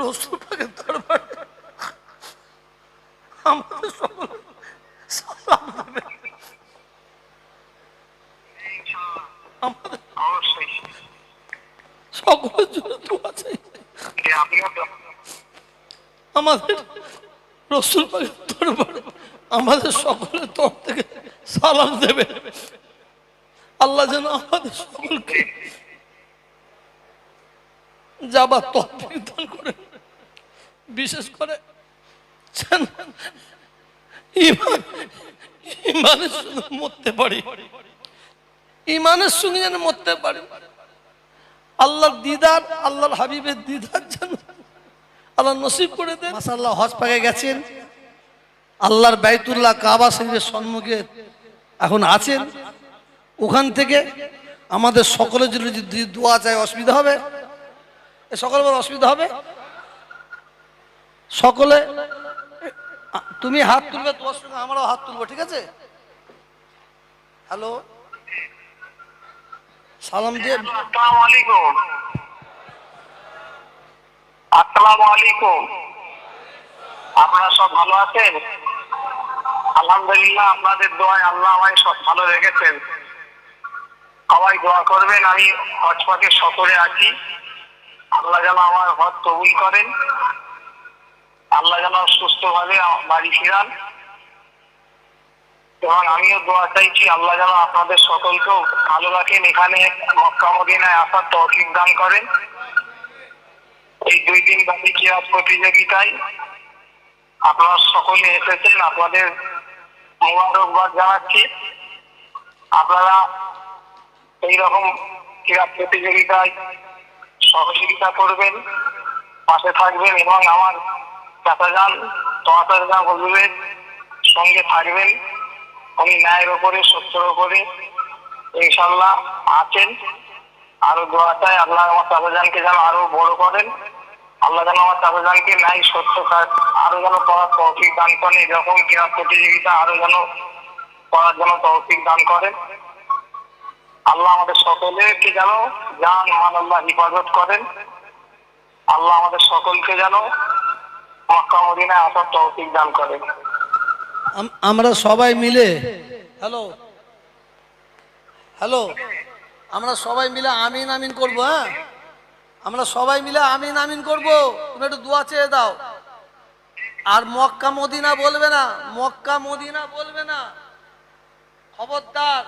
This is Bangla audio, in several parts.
রসুল পাকের আমাদের আমাদের সকলের জন্য তরফ থেকে সালাম দেবে। আল্লাহ যেন আমাদের সকলকে যাবার তফিক করে বিশেষ করে ইমানের সঙ্গে মরতে পারি। ইমানের সঙ্গে যেন মরতে পারি। আল্লাহর দিদার, আল্লাহর হাবিবের দিদার যেন আল্লাহ নসিব করে দেন। মাসাল্লাহ হজ পাকে গেছেন। আল্লাহর বাইতুল্লাহ কাবা শরীফের সম্মুখে এখন আছেন। ওখান থেকে আমাদের সকলের জন্য যদি দোয়া চায় অসুবিধা হবে? এ সকল বড় অসুবিধা হবে? সকলে তুমি হাত তুলবে, তোমার সঙ্গে আমরাও হাত তুলবো, ঠিক আছে? হ্যালো সালাম দিয়ে আপনারা সব ভালো আছেন? আলহামদুলিল্লাহ, আপনাদের দোয়ায় আল্লাহ আমায় সব ভালো রেখেছেন। সবাই দোয়া করবেন, আমি হজ পাকে সফরে আছি। আল্লাহ যেন আমার হজ কবুল করেন। আল্লাহ যেন সুস্থভাবে বাড়ি ফিরান। এবং আমিও দোয়া চাইছি, আল্লাহ যেন আপনাদের সকলকেও ভালো রাখেন। এখানে মক্কা মদিনায় আসার তৌফিক দান করেন। এই দুই দিন ব্যাপী ক্রীড়া প্রতিযোগিতায় আপনারা সকলে এসেছেন। আপনাদের মোবারকবাদ জানাচ্ছি। আপনারা এইরকম ক্রীড়া প্রতিযোগিতায় সহযোগিতা করবেন, পাশে থাকবেন এবং আমার চাচা যান যান হুজুরের সঙ্গে থাকবেন। উনি ন্যায়ের ওপরে সত্যের ওপরে ইনশাল্লাহ আছেন। আরও দোয়া চাই, আল্লাহ আমার চাচাজানকে যেন আরও বড় করেন। আল্লাহ যেন আমার চাচাজানকে ন্যায়, সত্য কাজ, আরও যেন করার তৌফিক দান করেন, এরকম ক্রীড়া প্রতিযোগিতা আরও যেন করার জন্য তৌফিক দান করেন। আল্লাহ আমাদের সকলেকে যেন জান, মান, আল্লাহ হিফাজত করেন। আল্লাহ আমাদের সকলকে যেন মক্কা মদিনায় আসার তৌফিক দান করেন। আমরা সবাই মিলে, হ্যালো হ্যালো, আমরা সবাই মিলে আমিন আমিন করব হ্যাঁ? আমরা সবাই মিলে আমিন আমিন করব, তুমি একটু দোয়া চেয়ে দাও। আর মক্কা মদিনা বলবে না, মক্কা মদিনা বলবে না। খবরদার,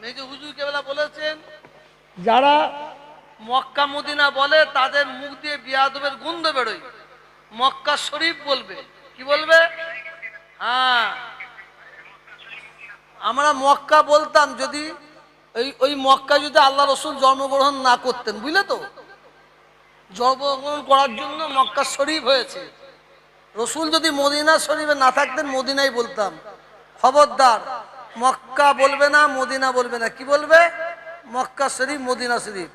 মেজু হুজুর কেবলা বলেছেন, যারা মক্কা মদিনা বলে, তাদের মুখ দিয়ে বিয়াদবের গন্ধ বেরোয়। মক্কা শরীফ বলবে। কি বলবে? হ্যাঁ। আমরা মক্কা বলতাম যদি ওই ওই মক্কা যদি আল্লাহ রসুল জন্মগ্রহণ না করতেন, বুঝলে তো? জন্মগ্রহণ করার জন্য মক্কা শরীফ হয়েছে। রসুল যদি মদিনা শরীফে না থাকতেন, মদিনাই বলতাম। খবরদার, মক্কা বলবে না, মদিনা বলবে না। কি বলবে? মক্কা শরীফ, মদিনা শরীফ।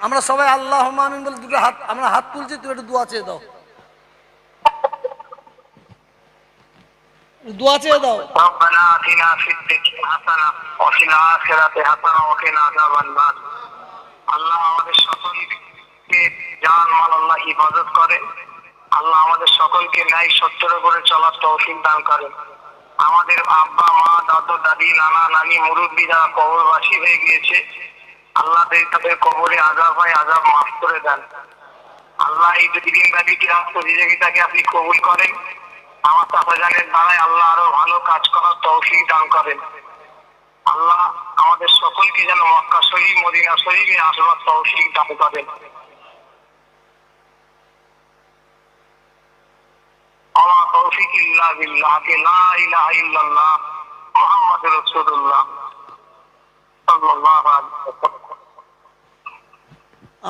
আমরা সবাই আল্লাহ আমিন বলে দুটো হাত, আমরা হাত তুলছি, তুমি একটু দোয়া চেয়ে দাও। দোয়া চেয়ে দাও। আল্লাহ আমাদের সকলকে জান, মাল আল্লাহ হিফাজত করে। আল্লাহ আমাদের সকলকে ন্যায় সত্যের উপরে চলার দান আমাদের আব্বা, মা, দাদু, দাদি, নানা, নানি, মুরব্বী যারা কবরবাসী হয়ে গিয়েছে, আল্লাহ তাদের কবরে আজাব হয়, আজাব মাফ করে দেন। আল্লাহ এই দুদিন ব্যাপী প্রতিযোগিতাকে আপনি কবুল করেন। আমার চাচাজানের দ্বারাই আল্লাহ আরও ভালো কাজ করার তৌফিক দান করেন। আল্লাহ আমাদের সকলকে যেন মক্কা মদিনা আসবার তৌফিক দান করেন। আমার তৌফিক বিল্লাহ লা ইলাহা ইল্লাল্লাহ রাসূলুল্লাহ সাল্লাল্লাহু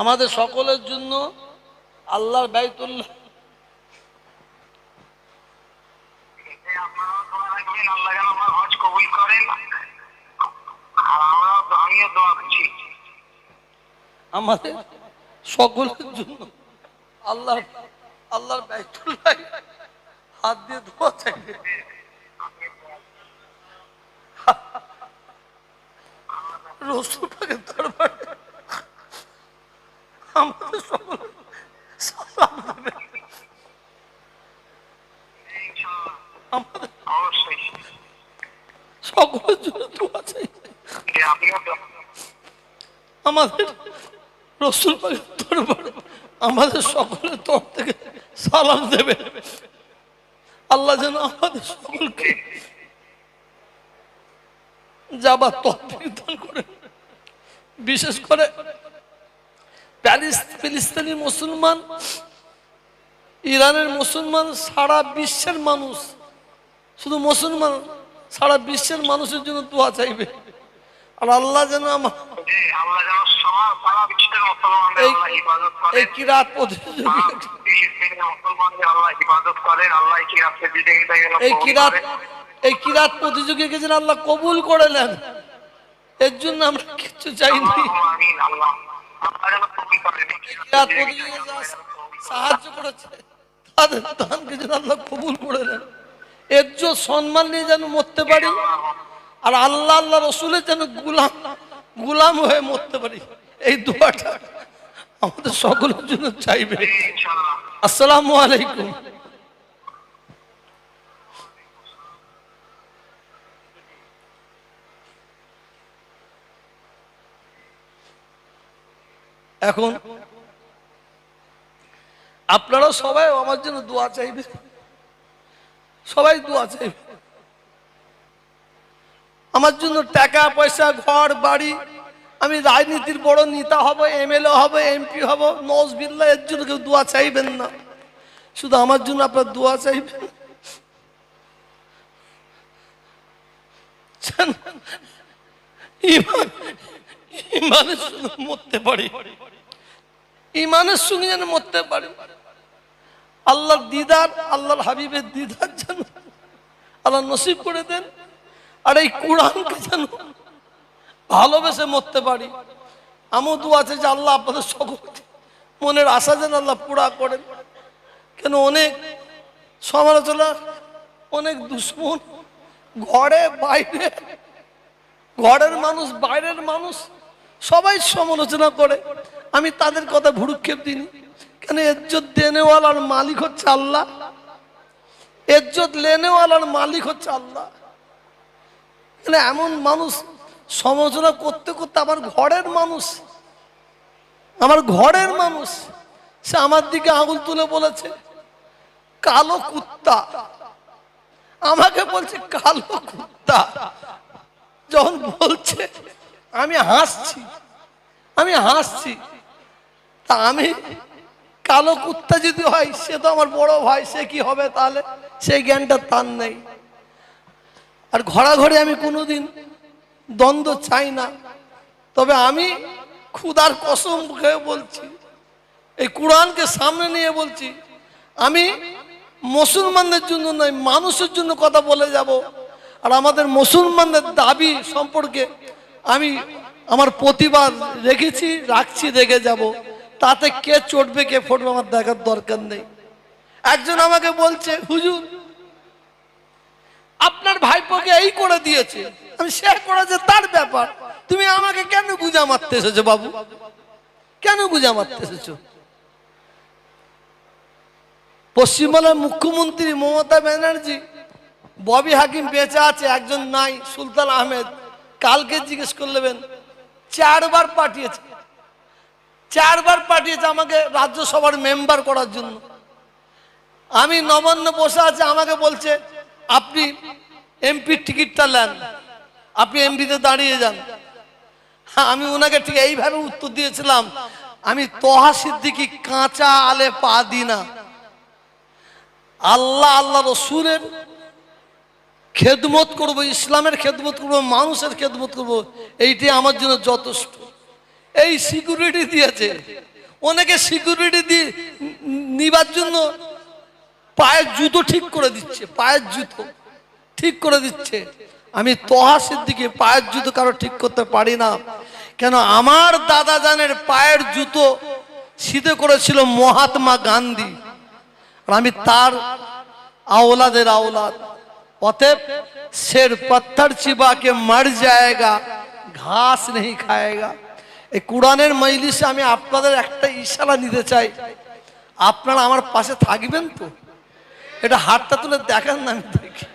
আমাদের সকলের জন্য আল্লাহর বাইতুল্লাহ আপনারাও দোয়া রাখবেন, আল্লাহ যেন আমার হজ কবুল করেন আর আমরাও আমিও দোয়া করছি আমাদের সকলের জন্য আল্লাহ আল্লাহর হাত দিয়ে ধোয়া চাইবে। রসুল আমাদের সকল সকলের জন্য দোয়া চাই আমাদের রসুল আমাদের সকলের তরফ থেকে সালাম দেবে। আল্লাহ যেন আমাদের সকলকে যাবার তফিক করে। বিশেষ করে ফিলিস্তিনি মুসলমান, ইরানের মুসলমান, সারা বিশ্বের মানুষ, শুধু মুসলমান, সারা বিশ্বের মানুষের জন্য দোয়া চাইবে। আর আল্লাহ যেন আমার এই- আল্লাহ কিরাত এই কিরাত এই কবুল কিরাত করেন। এই কিরাত প্রতিযোগীকে যেন আল্লাহ কবুল করে নেন? এর জন্য আমরা কিছু চাইনি। সাহায্য করেছে তাদের দানকে যেন আল্লাহ কবুল করে নেন। এর জন্য সম্মান নিয়ে যেন মরতে পারি আর আল্লাহ আল্লাহ রসুলের যেন গুলাম গুলাম হয়ে মরতে পারি। এই দোয়াটা আমাদের সকলের জন্য চাইবে। আসসালামু আলাইকুম। এখন আপনারা সবাই আমার জন্য দোয়া চাইবে। সবাই দোয়া চাইবে। আমার জন্য টাকা, পয়সা, ঘর, বাড়ি আমি রাজনীতির বড় নেতা হব এমএলএ হব এমপি হব নজ বিল্লা এর জন্য কেউ দোয়া চাইবেন না। শুধু আমার জন্য আপনার দোয়া চাইবেন। ইমানের মরতে পারি। ইমানের সঙ্গে মরতে পারি। আল্লাহর দিদার, আল্লাহর হাবিবের দিদার যেন আল্লাহ নসিব করে দেন। আর এই কোরআনকে যেন ভালোবেসে মরতে পারি। আমও দু আছে যে আল্লাহ আপনাদের সকল মনের আশা যেন আল্লাহ পুরা করেন। কেন অনেক সমালোচনা অনেক দুশ্মন ঘরে বাইরে, ঘরের মানুষ, বাইরের মানুষ সবাই সমালোচনা করে। আমি তাদের কথা ভুরুক্ষেপ দিনি কেন এজ্জত দেনেওয়ালার মালিক হচ্ছে আল্লাহ। এজ্জত লেনেওয়ালার মালিক হচ্ছে আল্লাহ। এমন মানুষ সমালোচনা করতে করতে আমার ঘরের মানুষ, আমার ঘরের মানুষ, সে আমার দিকে আঙুল তুলে বলেছে, কালো কুত্তা। আমাকে বলছে, কালো কুত্তা। যখন বলছে, আমি হাসছি আমি হাসছি। তা আমি, কালো কুত্তা যদি হয়, সে তো আমার বড় ভাই, সে কি হবে তাহলে? সেই জ্ঞানটা তার নেই। আর ঘোরাঘরে আমি কোনোদিন দ্বন্দ্ব চাই না। তবে আমি ক্ষুদার কসম খেয়ে বলছি, এই কোরআনকে সামনে নিয়ে বলছি, আমি মুসলমানদের জন্য নয়, মানুষের জন্য কথা বলে যাব। আর আমাদের মুসলমানদের দাবি সম্পর্কে আমি আমার প্রতিবাদ রেখেছি, রাখছি, রেখে যাব। তাতে কে চটবে, কে ফুটবে, আমার দেখার দরকার নেই। একজন আমাকে বলছে, হুজুর, আপনার ভাইপোকে এই করে দিয়েছে আমি সে করেছে তার ব্যাপার। তুমি আমাকে কেন গুজা মারতে এসেছ বাবু? কেন গুজা মারতে এসেছ পশ্চিমবঙ্গের মুখ্যমন্ত্রী মমতা ব্যানার্জি, ববি হাকিম বেঁচে আছে, একজন নাই, সুলতান আহমেদ। কালকে জিজ্ঞেস করলেন চারবার পাঠিয়েছে। চারবার পাঠিয়েছে আমাকে রাজ্যসভার মেম্বার করার জন্য। আমি নবান্ন বসে আছে, আমাকে বলছে, আপনি এমপির টিকিটটা নেন। আপনি এমপিতে দাঁড়িয়ে যান। আমি ওনাকে ঠিক এইভাবে উত্তর দিয়েছিলাম, আমি তোহা সিদ্দিকি কাঁচা আলে পা দিই না। আল্লাহ আল্লাহ রসুলের খেদমত করব, ইসলামের খেদমত করব, মানুষের খেদমত করব, এইটি আমার জন্য যথেষ্ট। এই সিকিউরিটি দিয়েছে। অনেকে সিকিউরিটি দিয়ে নিবার জন্য পায়ের জুতো ঠিক করে দিচ্ছে, পায়ের জুতো ঠিক করে দিচ্ছে। আমি তোহা সিদ্দিকে পায়ের জুতো কারও ঠিক করতে পারি না। কেন আমার দাদা জানের পায়ের জুতো শীতে করেছিল মহাত্মা গান্ধী। আর আমি তার আওলাদের আওলাদ। অতএব শের পাত্থর চিবাকে মার যায়গা, ঘাস নেই খায়গা। এই কোরআনের মজলিসে আমি আপনাদের একটা ইশারা নিতে চাই। আপনারা আমার পাশে থাকবেন তো? এটা হাতটা তুলে দেখেন না আমি দেখি।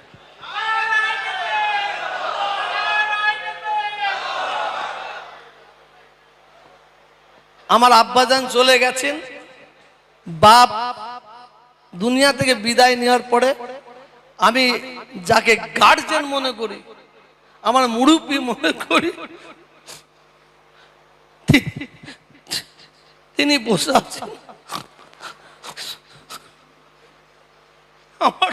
আমার আব্বাজান চলে গেছেন। বাপ দুনিয়া থেকে বিদায় নেওয়ার পরে আমি যাকে গার্জেন মনে করি, আমার মুরব্বী মনে করি, তিনি বসে আছেন। আমার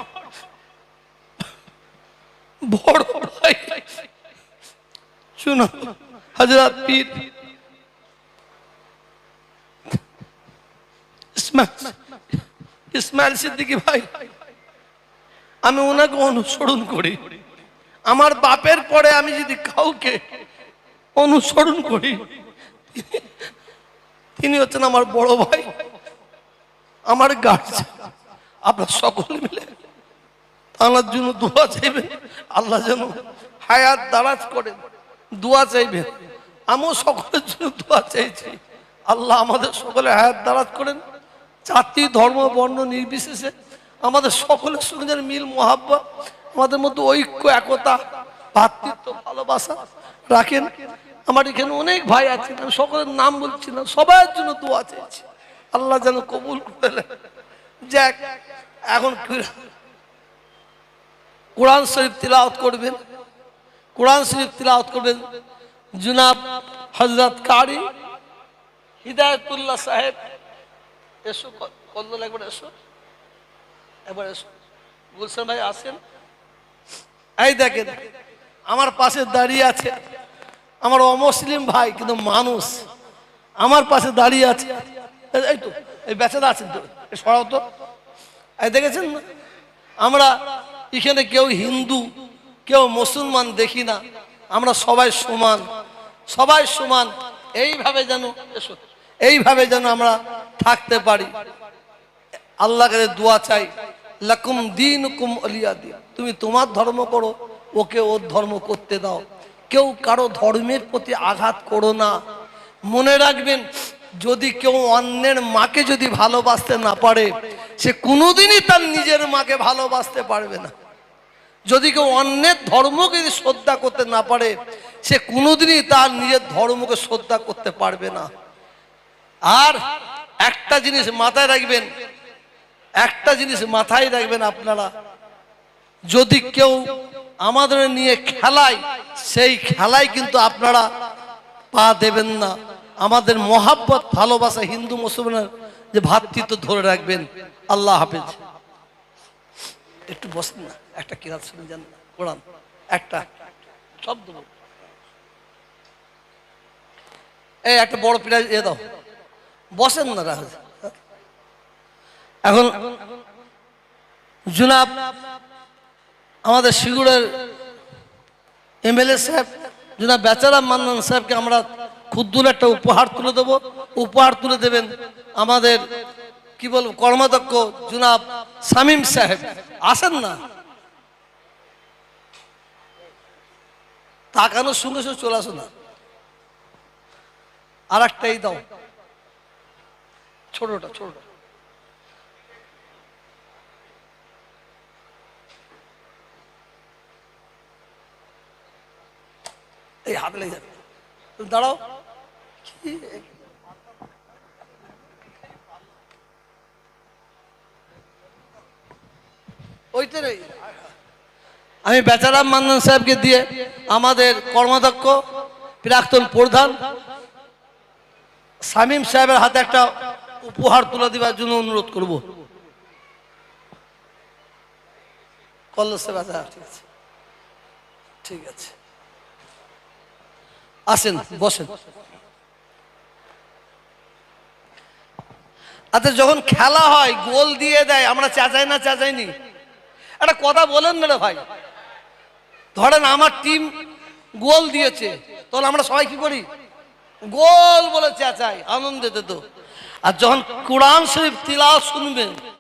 বড় ভাই শুনো হজরত পীর। ইসমাইল। সিদ্দিকী ভাই, আমি ওনাকে অনুসরণ করি। আমার বাপের পরে আমি যদি কাউকে অনুসরণ করি, তিনি হচ্ছেন আমার বড় ভাই, আমার গার্জেন আপনার সকলে মিলে আল্লাহর জন্য দোয়া চাইবেন, আল্লাহ যেন হায়াত দারাজ করেন দোয়া চাইবেন। আমিও সকলের জন্য দোয়া চাইছি। আল্লাহ আমাদের সকলে হায়াত দারাজ করেন। জাতি, ধর্ম, বর্ণ নির্বিশেষে আমাদের সকলের সঙ্গে মিল মহাব্বা আমাদের মধ্যে ঐক্য, একতা, ভাতৃত্ব, ভালোবাসা রাখেন। আমার এখানে অনেক ভাই আছেন, আমি সকলের নাম বলছি না, সবার জন্য দোয়া চাইছি। আল্লাহ যেন কবুল যাক, এখন কোরআন শরীফ তিলাওয়াত করবেন। কোরআন শরীফ তিলাওয়াত করবেন জুনাব হজরত কারি হিদায়তুল্লাহ সাহেব। এসো কল্লোল একবার এসো। একবার এসো। গুলশান ভাই আসেন। এই দেখেন, আমার পাশে দাঁড়িয়ে আছে আমার অমুসলিম ভাই, কিন্তু মানুষ। আমার পাশে দাঁড়িয়ে আছে। এই- তো, এই বেচারা আছেন তো সরাও তো। এই দেখেছেন? আমরা এখানে কেউ হিন্দু, কেউ মুসলমান দেখি না। আমরা সবাই সমান সবাই সমান। এইভাবে যেন এসো। এইভাবে যেন আমরা থাকতে পারি। আল্লাহ দোয়া চাই, লাকুম দিন কুম অলিয়া দিন তুমি তোমার ধর্ম করো, ওকে ওর ধর্ম করতে দাও। কেউ কারও ধর্মের প্রতি আঘাত করো না। মনে রাখবেন, যদি কেউ অন্যের মাকে যদি ভালোবাসতে না পারে, সে কোনোদিনই তার নিজের মাকে ভালোবাসতে পারবে না। যদি কেউ অন্যের ধর্মকে যদি শ্রদ্ধা করতে না পারে, সে কোনোদিনই তার নিজের ধর্মকে শ্রদ্ধা করতে পারবে না। আর একটা জিনিস মাথায় রাখবেন, একটা জিনিস মাথায় রাখবেন আপনারা। যদি কেউ আমাদের নিয়ে খেলায়, সেই খেলায় কিন্তু আপনারা পা দেবেন না। আমাদের মহাব্বত, ভালোবাসা হিন্দু মুসলমানের যে ভাতৃত্ব ধরে রাখবেন। আল্লাহ হাফেজ। একটু বসেন না, একটা কিরাত শুনে যান না কোরআন একটা, শব্দ এই একটা বড় প্রাইজ এ দাও। বসেন না রাহুল এখন জুনাব, আমাদের সিগুড়ের এমএলএ সাহেব, জুনাব বেচারাম মান্নান সাহেবকে আমরা ক্ষুদ্র একটা উপহার তুলে দেবো। উপহার তুলে দেবেন আমাদের, কি বলব, কর্মাধ্যক্ষ জুনাব শামীম সাহেব। আসেন না। তাকানোর সঙ্গে সঙ্গে চলে আসো না। আর একটাই দাও। ছোটটা ছোটটা। এই হাত লেগে যাবে। দাঁড়াও। আমি বেচারাম মান্নান সাহেবকে দিয়ে আমাদের কর্মাধ্যক্ষ, প্রাক্তন প্রধান, শামীম সাহেবের হাতে একটা উপহার তুলে দেওয়ার জন্য অনুরোধ করব। ঠিক আছে। আসেন, বসেন। আচ্ছা যখন খেলা হয়, গোল দিয়ে দেয়, আমরা চাচাই না চাচাইনি একটা কথা বলেন না ভাই। ধরেন আমার টিম গোল দিয়েছে, তাহলে আমরা সবাই কি করি? গোল বলে চেঁচাই আনন্দেতে তো। আর যখন কোরআন শরীফ তিলা শুনবেন